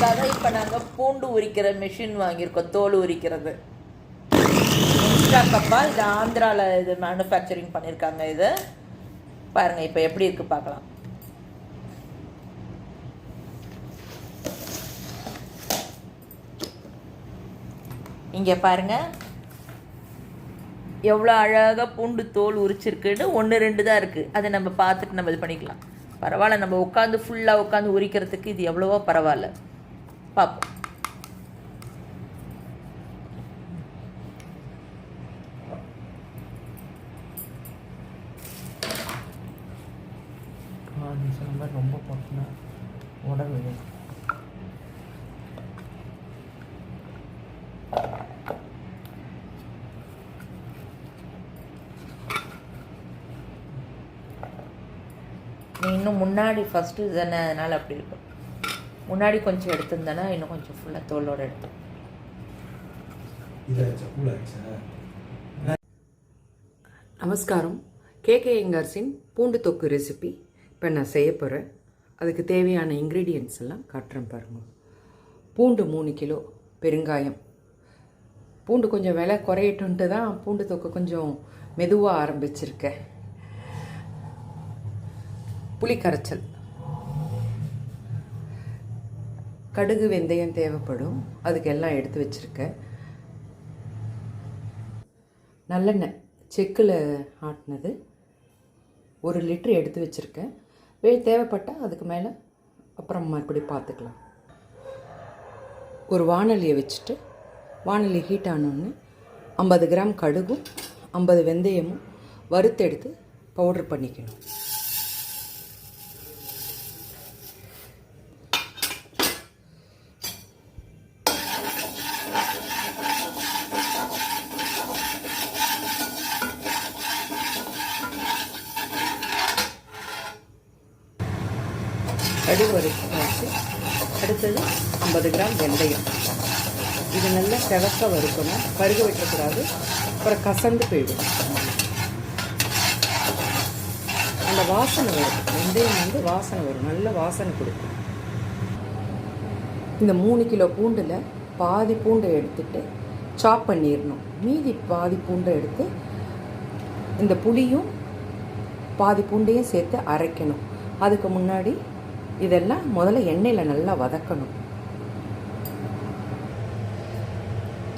அதுக்காக இப்போ நாங்கள் பூண்டு உரிக்கிற மிஷின் வாங்கியிருக்கோம் தோல் உரிக்கிறது. எக்ஸ்ட்ரா கப்பா இது ஆந்திராவில் இது மேனுஃபேக்சரிங் பண்ணியிருக்காங்க இது. பாருங்கள் இப்போ எப்படி இருக்குது பார்க்கலாம். இங்கே பாருங்கள் எவ்வளோ அழகாக பூண்டு தோல் உரிச்சிருக்குன்னு ஒன்று ரெண்டு தான் இருக்குது அதை நம்ம பார்த்துட்டு நம்ம இது பண்ணிக்கலாம். பரவாயில்ல நம்ம உட்காந்து ஃபுல்லாக உட்காந்து உரிக்கிறதுக்கு இது எவ்வளவோ பரவாயில்ல. பார்ப்போம் ரொம்ப போட்டுனா உடம்பு இன்னும் முன்னாடி ஃபஸ்ட்டு தானே அதனால் அப்படி இருக்கும் முன்னாடி கொஞ்சம் எடுத்திருந்தேன்னா இன்னும் கொஞ்சம் ஃபுல்லாக தோலோடு எடுத்து இதாச்சா கூலாச்சா நமஸ்காரம். கேகே எங்கர்ஸின் பூண்டு தொக்கு ரெசிபி இப்போ நான் செய்ய போகிறேன் அதுக்கு தேவையான இன்க்ரீடியன்ட்ஸ் எல்லாம் காட்டுறேன் பாருங்க. பூண்டு மூணு கிலோ பெருங்காயம். பூண்டு கொஞ்சம் விலை குறையட்டுன்ட்டு தான் பூண்டு தொக்கு கொஞ்சம் மெதுவாக ஆரம்பிச்சிருக்கேன். புளி கரைச்சல். கடுகு வெந்தயம் தேவைப்படும். அதுக்கு எல்லாம் எடுத்து வச்சுருக்கேன். நல்லெண்ணெய் செக்கில் ஆட்டினது. ஒரு லிட்ரு எடுத்து வச்சுருக்கேன். வே தேவைப்பட்டால் அதுக்கு மேலே அப்புறம் மறுபடி பார்த்துக்கலாம். ஒரு வானொலியை வச்சுட்டு வானொலி ஹீட் ஆனோடனே ஐம்பது கிராம் கடுகும் ஐம்பது வெந்தயமும் வறுத்தெடுத்து பவுடர் பண்ணிக்கணும். கடுகு வறுத்தாச்சு அடுத்தது ஐம்பது கிராம் வெந்தயம். இது நல்லா செவக்க வறுக்கணும். கருக வைக்கக்கூடாது அப்புறம் கசந்து போயிடும். அந்த வாசனை வரும். வெந்தயம் வந்து வாசனை வரும். நல்ல வாசனை கொடுக்கும். இந்த மூணு கிலோ பூண்டில் பாதி பூண்டை எடுத்துட்டு சாப் பண்ணிடணும். மீதி பாதி பூண்டை எடுத்து இந்த புளியும் பாதி பூண்டையும் சேர்த்து அரைக்கணும். அதுக்கு முன்னாடி இதெல்லாம் முதல்ல எண்ணெயில் நல்லா வதக்கணும்.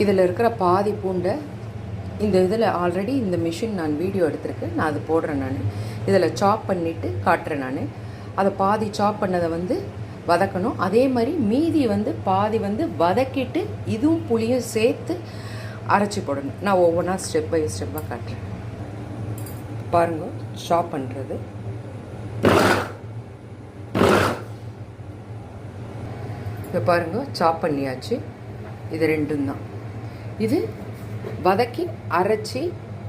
இதில் இருக்கிற பாதி பூண்டை இந்த இதில் ஆல்ரெடி இந்த மிஷின் நான் வீடியோ எடுத்திருக்கேன். நான் அது போடுறேன் நான். இதில் சாப் பண்ணிவிட்டு காட்டுறேன் நான். அதை பாதி சாப் பண்ணதை வந்து வதக்கணும். அதே மாதிரி மீதி வந்து பாதி வந்து வதக்கிட்டு இதுவும் புளியும் சேர்த்து அரைச்சி போடணும். நான் ஒவ்வொன்றா ஸ்டெப் பை ஸ்டெப்பாக காட்டுறேன். பாருங்கள் சாப் பண்ணுறது இப்போ பாருங்க சாப் பண்ணியாச்சு. இது ரெண்டும் தான். இது வதக்கி அரைச்சி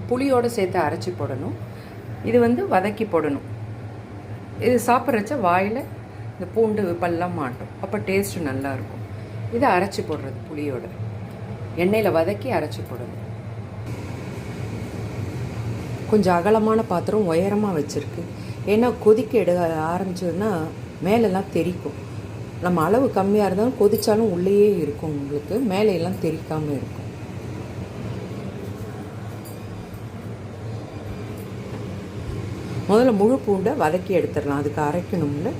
புளியோடு சேர்த்து அரைச்சி போடணும். இது வந்து வதக்கி போடணும். இது சாப்பிட்றச்ச வாயில் இந்த பூண்டு பல்லாம் மாட்டோம். அப்போ டேஸ்ட்டு நல்லாயிருக்கும் இதை அரைச்சி போடுறது புளியோட. எண்ணெயில் வதக்கி அரைச்சி போடணும். கொஞ்சம் அகலமான பாத்திரம் உயரமாக வச்சுருக்கு. ஏன்னா கொதிக்க எடு ஆரம்பிச்சதுன்னா மேலெல்லாம் தெரிக்கும். நம்ம அளவு கம்மியாக இருந்தாலும் கொதித்தாலும் உள்ளேயே இருக்கும் உங்களுக்கு மேலையெல்லாம் தெரிக்காமல் இருக்கும். முதல்ல முழு பூண்டை வதக்கி எடுத்துடலாம். அதுக்கு அரைக்கணும்ல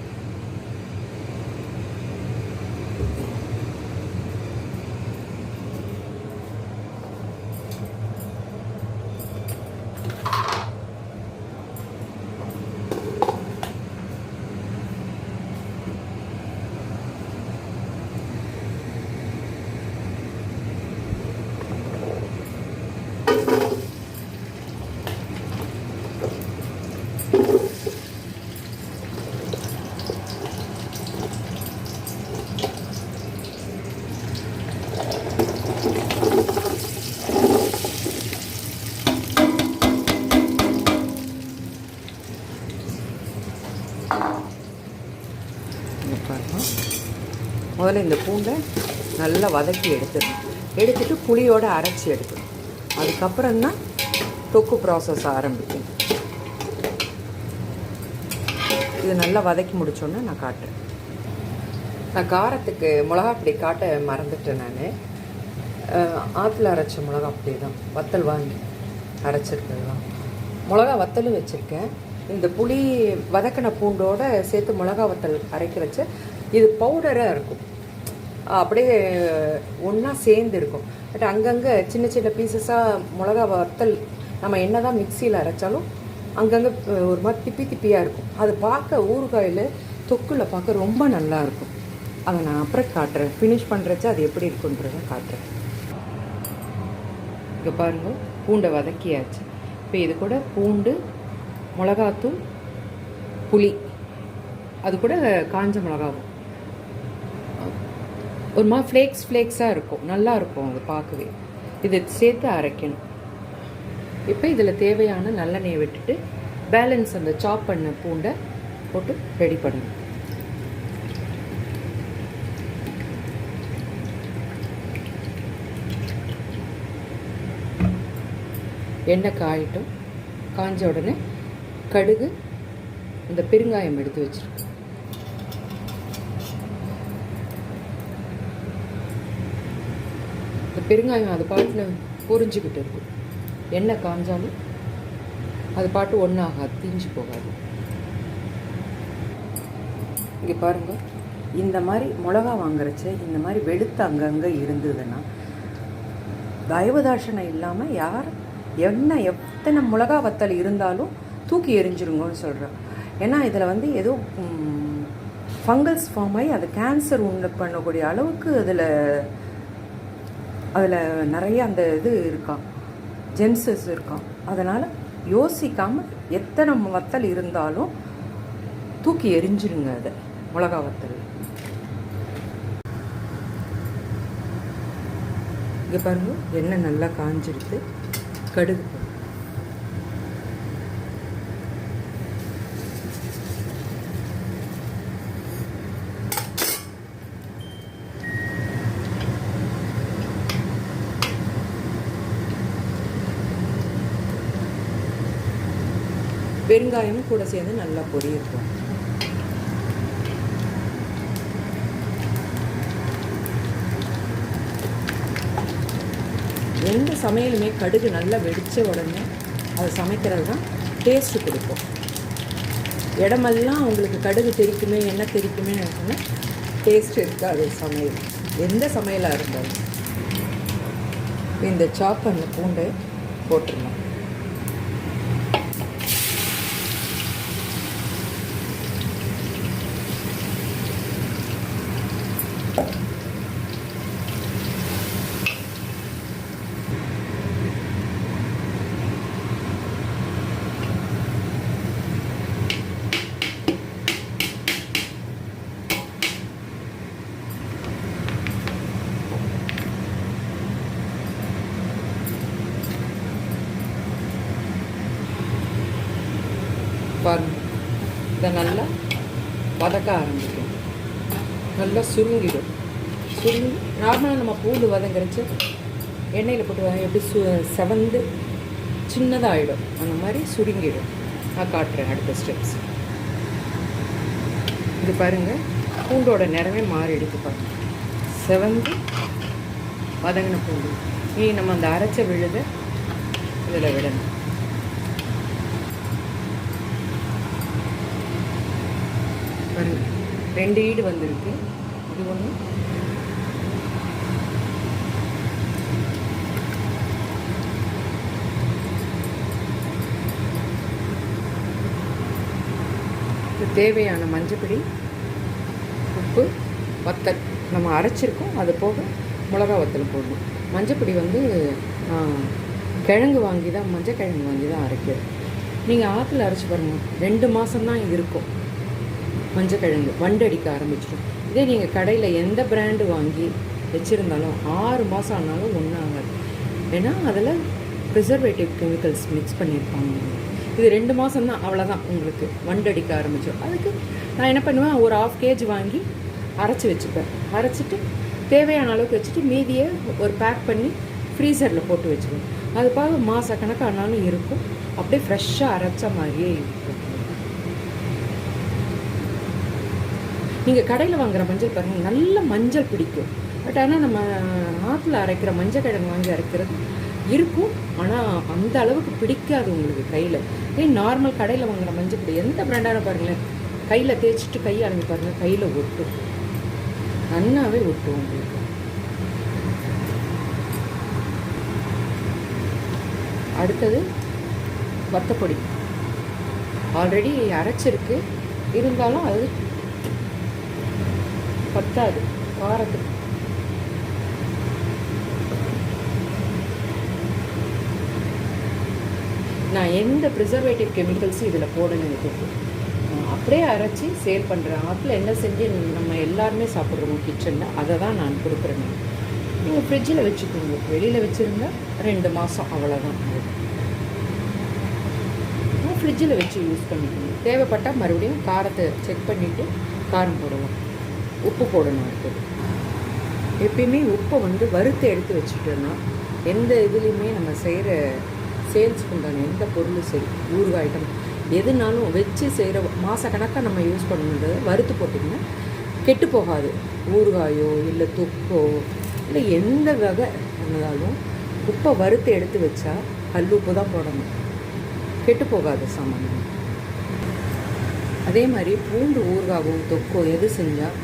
இங்க பாருங்க முதல்ல இந்த பூண்டை நல்லா வதக்கி எடுத்துடணும் எடுத்துட்டு புளியோடு அரைச்சி எடுக்கணும் அதுக்கப்புறம் தான் தொக்கு ப்ராசஸ் ஆரம்பிக்கும். இது நல்லா வதக்கி முடிச்சோன்னே நான் காட்டுறேன். நான் காரத்துக்கு மிளகாப்பிடி காட்ட மறந்துட்டேன் நான். ஆற்றுல அரைச்ச மிளகா தான். வத்தல் வாங்கி அரைச்சிருக்கிறது தான் மிளகா வத்தலும் வச்சுருக்கேன். இந்த புளி வதக்கின பூண்டோடு சேர்த்து மிளகா வத்தல் அரைக்க வச்ச இது பவுடராக இருக்கும். அப்படியே ஒன்றா சேர்ந்து இருக்கும். பட் அங்கங்கே சின்ன சின்ன பீசஸாக மிளகா வத்தல் நம்ம என்ன தான் மிக்சியில் அரைச்சாலும் அங்கங்கே ஒரு மாதிரி திப்பி திப்பியாக இருக்கும். அது பார்க்க ஊறுகாயில் தொக்கில் பார்க்க ரொம்ப நல்லா இருக்கும். அதை நான் அப்புறம் காட்டுறேன். ஃபினிஷ் பண்ணுறச்சு அது எப்படி இருக்குன்றத காட்டுறேன். இங்கே பாருங்கள் பூண்டை வதக்கியாச்சு. இப்போ இது கூட பூண்டு மிளகாத்தூள் புளி. அது கூட காஞ்ச மிளகாவும். ஒரு மாதிரி ஃப்ளேக்ஸ் ஃப்ளேக்ஸாக இருக்கும். நல்லா இருக்கும் அது பார்க்கவே. இது சேர்த்து அரைக்கணும். இப்போ இதில் தேவையான நல்லெண்ணெயை விட்டுட்டு பேலன்ஸ் அந்த சாப் பண்ண பூண்டை போட்டு ரெடி பண்ணணும். எண்ணெய் காயிட்டும். காஞ்ச உடனே கடுகு இந்த பெருங்காயம் எடுத்து வச்சுருக்கோம் பெருங்காயம் அது பாட்டில் பொறிஞ்சிக்கிட்டு இருக்கும் எண்ணெய் காஞ்சாலும் அது பாட்டு ஒன்றாகாது தீஞ்சு போகாது. இங்கே பாருங்கள் இந்த மாதிரி மிளகா வாங்குறச்ச இந்த மாதிரி வெளுத்து அங்கங்கே இருந்ததுன்னா தயவுதாட்சணை இல்லாமல் யார் என்ன எத்தனை மிளகா வத்தல் இருந்தாலும் தூக்கி எரிஞ்சிருங்கன்னு சொல்கிறேன் ஏன்னா இதில் வந்து ஏதோ ஃபங்கல்ஸ் ஃபார்ம் ஆகி அது கேன்சர் உண்டு பண்ணக்கூடிய அளவுக்கு அதில் அதில் நிறைய அந்த இது இருக்கான் ஜென்சஸ் இருக்கான் அதனால் யோசிக்காமல் எத்தனை வத்தல் இருந்தாலும் தூக்கி எரிஞ்சிருங்க அதை மிளகா வத்தல். இங்கே பாருங்க எண்ணெய் நல்லா காஞ்சிருது கடுகு பெருங்காயமும் கூட சேர்ந்து நல்லா பொரியட்டும். எந்த சமையலுமே கடுகு நல்லா வெடித்த உடனே அதை சமைக்கிறது தான் டேஸ்ட்டு கொடுக்கும். இடமெல்லாம் உங்களுக்கு கடுகு தெரிக்குமே என்ன தெரிக்குமே அப்படின்னா டேஸ்ட் இருக்காது சமையல். எந்த சமையலாக இருந்தாலும். இந்த சாப் பூண்டை போட்டுடலாம் பாருங்க. இதை நல்லா வதக்க ஆரம்பிக்கும். நல்லா சுருங்கிடும். சுருங்கி நார்மலாக நம்ம பூண்டு வதங்கிறச்சு எண்ணெயில் போட்டு எப்படி சு செவந்து சின்னதாகிடும் அந்த மாதிரி சுருங்கிடும். நான் காட்டுறேன் அடுத்த ஸ்டெப்ஸ் இது பாருங்கள் பூண்டோட நிறமே மாறி எடுத்து பாருங்கள் செவந்து வதங்கின பூண்டு. நீ நம்ம அந்த அரைச்ச விழுத இதில் விடணும். பாருங்க. ரெண்டு ஈடு வந்திருக்கு. இது ஒன்று தேவையான மஞ்சப்பொடி உப்பு வத்தல். நம்ம அரைச்சிருக்கோம். அது போக மிளகா வத்தல் போடணும். மஞ்சப்பொடி வந்து கிழங்கு வாங்கி தான் மஞ்சள் கிழங்கு வாங்கி தான் அரைக்கிறது நீங்கள் ஆற்றுல அரைச்சி பாருங்கள் ரெண்டு மாதம் தான் இருக்கும். மஞ்சக்கிழங்கு வண்டடிக்க ஆரம்பிச்சிடும் இதே நீங்கள் கடையில் எந்த பிராண்டு வாங்கி வச்சுருந்தாலும் ஆறு மாதம் ஆனாலும் ஒன்றும் ஆகாது. ஏன்னா அதில் ப்ரிசர்வேட்டிவ் கெமிக்கல்ஸ் மிக்ஸ் பண்ணியிருப்பாங்க. இது ரெண்டு மாதம் தான் அவ்வளோதான் உங்களுக்கு வண்டடிக்க ஆரம்பிச்சிடும். அதுக்கு நான் என்ன பண்ணுவேன் ஒரு ஆஃப் கேஜ் வாங்கி அரைச்சி வச்சுப்பேன். அரைச்சிட்டு தேவையான அளவுக்கு வச்சுட்டு மீதியை ஒரு பேக் பண்ணி ஃப்ரீசரில் போட்டு வச்சுருவேன். அது பார்க்க மாத கணக்கானாலும் இருக்கும். அப்படியே ஃப்ரெஷ்ஷாக அரைச்ச மாதிரியே இருக்கும். நீங்கள் கடையில் வாங்குற மஞ்சள் பாருங்கள் நல்ல மஞ்சள் பிடிக்கும். பட் ஆனால் நம்ம ஆற்றுல அரைக்கிற மஞ்சள் கிழங்கு வாங்கி அரைக்கிறது இருக்கும். ஆனால் அந்த அளவுக்கு பிடிக்காது உங்களுக்கு கையில். ஏன் நார்மல் கடையில் வாங்குகிற மஞ்சள் பிடி எந்த ப்ராண்டான பாருங்களேன் கையில் தேய்ச்சிட்டு கை அரைஞ்சி பாருங்கள் கையில் ஒட்டும். நன்னாவே ஒட்டும் உங்களுக்கு. அடுத்தது வத்தப்பொடி. ஆல்ரெடி அரைச்சிருக்கு. இருந்தாலும் அது பத்தாது காரத்துக்கு நான் எந்த ப்ரிசர்வேட்டிவ் கெமிக்கல்ஸும் இதில் போடணும்னு எனக்கு அப்படியே அரைச்சி சேல் பண்ணுறேன் ஆப்பில் என்ன செஞ்சு நம்ம எல்லாருமே சாப்பிட்றோம் கிச்சனில் அதை தான் நான் கொடுக்குறேன் நீங்கள் ஃப்ரிட்ஜில் வச்சுக்கோங்க. வெளியில் வச்சுருந்தா ரெண்டு மாதம் அவ்வளோதான் ஃப்ரிட்ஜில் வச்சு யூஸ் பண்ணிக்கோங்க தேவைப்பட்டால் மறுபடியும் காரத்தை செக் பண்ணிவிட்டு காரம் போடுவோம். உப்பு போடணும் அடுத்தது. எப்பயுமே உப்பை வந்து வறுத்து எடுத்து வச்சுட்டோன்னா எந்த இதுலேயுமே நம்ம செய்கிற சேல்ஸ் உண்டான எந்த பொருளும் சரி ஊறுகாய் ஐட்டம் எதுனாலும் வச்சு செய்கிற மாதக்கணக்காக நம்ம யூஸ் பண்ணுறது வறுத்து போட்டிங்கன்னா கெட்டு போகாது. ஊறுகாயோ இல்லை தொக்கோ இல்லை எந்த வகை இருந்தாலும் உப்பை வறுத்து எடுத்து வச்சா கல் உப்பு தான் போடணும். கெட்டு போகாது சாமான் அதே மாதிரி பூண்டு ஊறுகாவும் தொக்கோ எது செஞ்சால்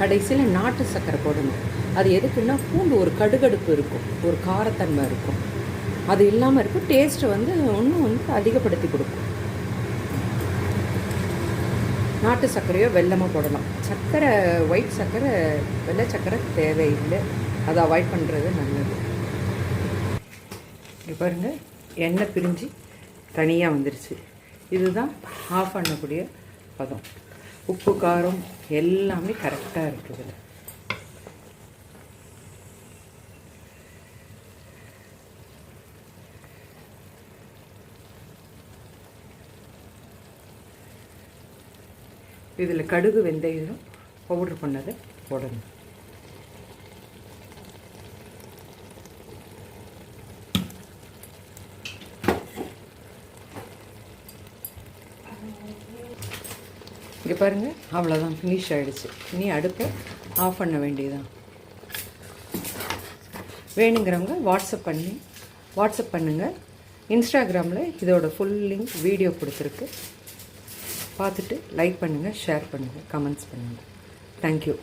கடைசியில் நாட்டு சர்க்கரை போடணும். அது எதுக்குன்னா பூண்டு ஒரு கடுகடுப்பு இருக்கும். ஒரு காரத்தன்மை இருக்கும். அது இல்லாமல் இருக்கும். டேஸ்ட்டை வந்து இன்னும் வந்து அதிகப்படுத்தி கொடுக்கும். நாட்டு சர்க்கரையோ வெள்ளமோ போடலாம். சர்க்கரை ஒயிட் சர்க்கரை வெள்ளை சர்க்கரை தேவையில்லை. அதை அவாய்ட் பண்ணுறது நல்லது. இங்கே பாருங்கள் எண்ணெய் பிரிஞ்சு தனியாக வந்துருச்சு. இதுதான் ஆஃப் பண்ணக்கூடிய பதம். உப்பு காரம் எல்லாமே கரெக்டாக இருக்குது இதில். இதில் கடுகு வெந்தயம் பவுட்ரு பண்ணதை போடணும். பாருங்கள் அவ்வளோதான் ஃபினிஷ் ஆகிடுச்சு இனி அடுப்பை ஆஃப் பண்ண வேண்டியதுதான். வேணுங்கிறவங்க வாட்ஸ்அப் பண்ணி வாட்ஸ்அப் பண்ணுங்கள் இன்ஸ்டாகிராமில் இதோட ஃபுல் லிங்க் வீடியோ கொடுத்துருக்கு. பார்த்துட்டு லைக் பண்ணுங்கள் ஷேர் பண்ணுங்கள் கமெண்ட்ஸ் பண்ணுங்கள் தேங்க்யூ